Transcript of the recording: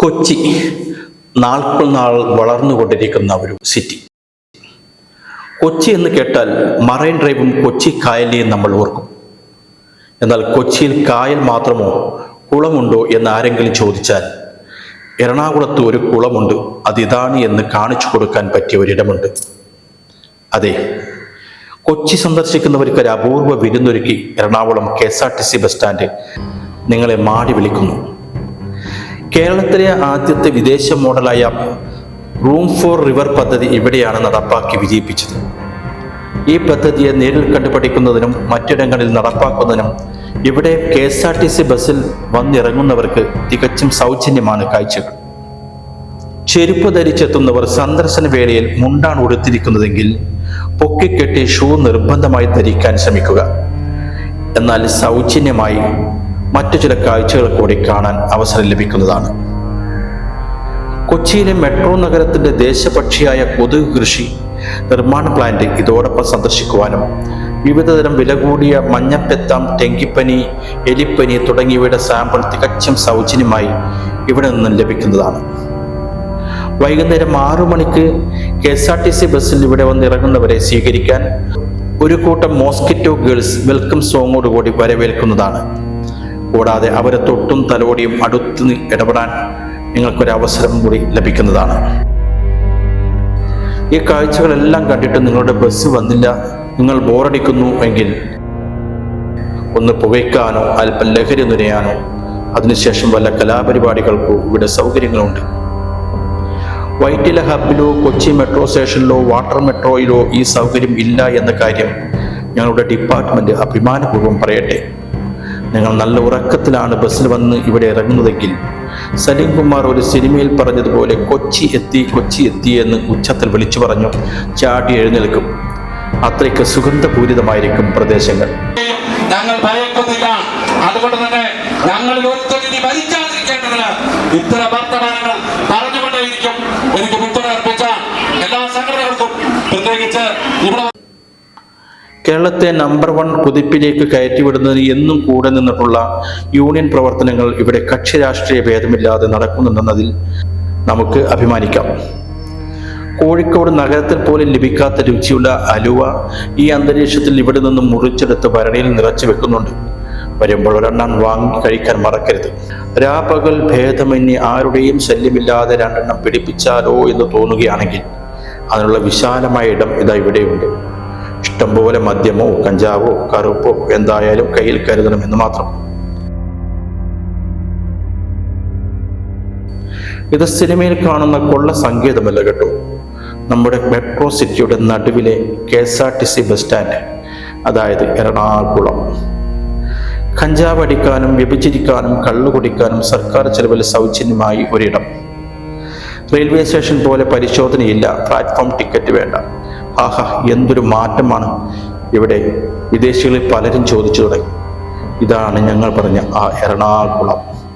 കൊച്ചി നാൾക്കുൾ നാൾ വളർന്നുകൊണ്ടിരിക്കുന്ന ഒരു സിറ്റി കൊച്ചി എന്ന് കേട്ടാൽ മറൈൻ ഡ്രൈവും കൊച്ചി കായലിനെയും നമ്മൾ ഓർക്കും. എന്നാൽ കൊച്ചിയിൽ കായൽ മാത്രമോ കുളമുണ്ടോ എന്ന് ആരെങ്കിലും ചോദിച്ചാൽ എറണാകുളത്ത് ഒരു കുളമുണ്ട് അതിതാണ് എന്ന് കാണിച്ചു കൊടുക്കാൻ പറ്റിയ ഒരിടമുണ്ട്. അതെ കൊച്ചി സന്ദർശിക്കുന്നവർക്ക് ഒരു അപൂർവ വിരുന്നൊരുക്കി Ernakulam K S R T C bus stand നിങ്ങളെ മാടി വിളിക്കുന്നു. കേരളത്തിലെ ആദ്യത്തെ വിദേശ മോഡലായ റൂം ഫോർ റിവർ പദ്ധതി ഇവിടെയാണ് നടപ്പാക്കി വിജയിപ്പിച്ചത്. ഈ പദ്ധതിയെ നേരിൽ കണ്ടു പഠിക്കുന്നതിനും മറ്റിടങ്ങളിൽ നടപ്പാക്കുന്നതിനും ഇവിടെ K S R T C ബസ്സിൽ വന്നിറങ്ങുന്നവർക്ക് തികച്ചും സൗജന്യമാണ് കാഴ്ചകൾ. ചെരുപ്പ് ധരിച്ചെത്തുന്നവർ സന്ദർശന വേളയിൽ മുണ്ടാണ് ഉടുത്തിരിക്കുന്നതെങ്കിൽ പൊക്കിക്കെട്ടി ഷൂ നിർബന്ധമായി ധരിക്കാൻ ശ്രമിക്കുക. എന്നാൽ സൗജന്യമായി മറ്റു ചില കാഴ്ചകൾ കൂടി കാണാൻ അവസരം ലഭിക്കുന്നതാണ്. കൊച്ചിയിലെ മെട്രോ നഗരത്തിന്റെ ദേശപക്ഷിയായ കൊതുക് കൃഷി നിർമ്മാണ പ്ലാന്റ് ഇതോടൊപ്പം സന്ദർശിക്കുവാനും വിവിധതരം വില കൂടിയ മഞ്ഞപ്പെത്താം ഡെങ്കിപ്പനി എലിപ്പനി തുടങ്ങിയവയുടെ സാമ്പിൾ തികച്ചും സൗജന്യമായി ഇവിടെ നിന്നും ലഭിക്കുന്നതാണ്. വൈകുന്നേരം ആറു മണിക്ക് K S R T C ബസ്സിൽ ഇവിടെ വന്നിറങ്ങുന്നവരെ സ്വീകരിക്കാൻ ഒരു കൂട്ടം മോസ്കിറ്റോ ഗേൾസ് വെൽക്കം സോങ്ങോടുകൂടി വരവേൽക്കുന്നതാണ്. കൂടാതെ അവരെ തൊട്ടും തലോടിയും അടുത്ത് ഇടപെടാൻ നിങ്ങൾക്കൊരു അവസരം കൂടി ലഭിക്കുന്നതാണ്. ഈ കാഴ്ചകളെല്ലാം കണ്ടിട്ട് നിങ്ങളുടെ ബസ് വന്നില്ല. നിങ്ങൾ ബോറടിക്കുന്നു എങ്കിൽ ഒന്ന് പുകയ്ക്കാനോ അല്പം ലഹരി നുരയാനോ അതിനുശേഷം വല്ല കലാപരിപാടികൾക്കോ ഇവിടെ സൗകര്യങ്ങളുണ്ട്. വൈറ്റില ഹബിലോ കൊച്ചി മെട്രോ സ്റ്റേഷനിലോ വാട്ടർ മെട്രോയിലോ ഈ സൗകര്യം ഇല്ല എന്ന കാര്യം ഞങ്ങളുടെ ഡിപ്പാർട്ട്മെന്റ് അഭിമാനപൂർവം പറയട്ടെ. നിങ്ങൾ നല്ല ഉറക്കത്തിലാണ് ബസ്സിൽ വന്ന് ഇവിടെ ഇറങ്ങുന്നതെങ്കിൽ സലീം കുമാർ ഒരു സിനിമയിൽ പറഞ്ഞതുപോലെ കൊച്ചി എത്തി കൊച്ചി എത്തി എന്ന് ഉച്ചത്തിൽ വിളിച്ചു പറഞ്ഞു. ചാടി എഴുന്നേൽക്കും. അത്രയ്ക്ക് സുഗന്ധപൂരിതമായിരിക്കും പ്രദേശങ്ങൾ. ഞങ്ങൾ ഭയക്കുന്നില്ല. അതുകൊണ്ട് തന്നെ ഞങ്ങൾ ഇനി ഭരിക്കാതിരിക്കേണ്ടതിന് ഇത്തരം വർത്തമാനങ്ങൾ പറഞ്ഞുകൊണ്ടേയിരിക്കും. എനിക്ക് പിന്തുണ അർപ്പിച്ച എല്ലാ സംഘടനകൾക്കും പ്രത്യേകിച്ച് ഇവിടെ കേരളത്തെ നമ്പർ വൺ കുതിപ്പിലേക്ക് കയറ്റിവിടുന്നതിന് എന്നും കൂടെ നിന്നിട്ടുള്ള യൂണിയൻ പ്രവർത്തനങ്ങൾ ഇവിടെ കക്ഷി രാഷ്ട്രീയ ഭേദമില്ലാതെ നടക്കുന്നുണ്ടെന്നതിൽ നമുക്ക് അഭിമാനിക്കാം. കോഴിക്കോട് നഗരത്തിൽ പോലും ലഭിക്കാത്ത രുചിയുള്ള അലുവ ഈ അന്തരീക്ഷത്തിൽ ഇവിടെ നിന്നും മുറിച്ചെടുത്ത് ഭരണിയിൽ നിറച്ചു വെക്കുന്നുണ്ട്. വരുമ്പോൾ ഒരെണ്ണം വാങ്ങി കഴിക്കാൻ മറക്കരുത്. രാപകൽ ഭേദമന്യേ ആരുടെയും ശല്യമില്ലാതെ രണ്ടെണ്ണം പിടിപ്പിച്ചാലോ എന്ന് തോന്നുകയാണെങ്കിൽ അതിനുള്ള വിശാലമായ ഇടം ഇതാ ഇവിടെയുണ്ട്. ഇഷ്ടംപോലെ മദ്യമോ കഞ്ചാവോ കറുപ്പോ എന്തായാലും കയ്യിൽ കരുതണമെന്ന് മാത്രം. ഇത് സിനിമയിൽ കാണുന്ന കൊള്ള സംഗീതമല്ല കേട്ടോ. നമ്മുടെ മെട്രോ സിറ്റിയുടെ നടുവിലെ K S R T C bus stand അതായത് എറണാകുളം. കഞ്ചാവ് അടിക്കാനും വ്യഭിചരിക്കാനും കള്ളു കുടിക്കാനും സർക്കാർ ചെലവിൽ സൗജന്യമായി ഒരിടം. റെയിൽവേ സ്റ്റേഷൻ പോലെ പരിശോധനയില്ല പ്ലാറ്റ്ഫോം ടിക്കറ്റ് വേണ്ട. ആഹാ എന്തൊരു മാറ്റമാണ്. ഇവിടെ വിദേശികളിൽ പലരും ചോദിച്ചു തുടങ്ങി. ഇതാണ് ഞങ്ങൾ പറഞ്ഞ ആ എറണാകുളം.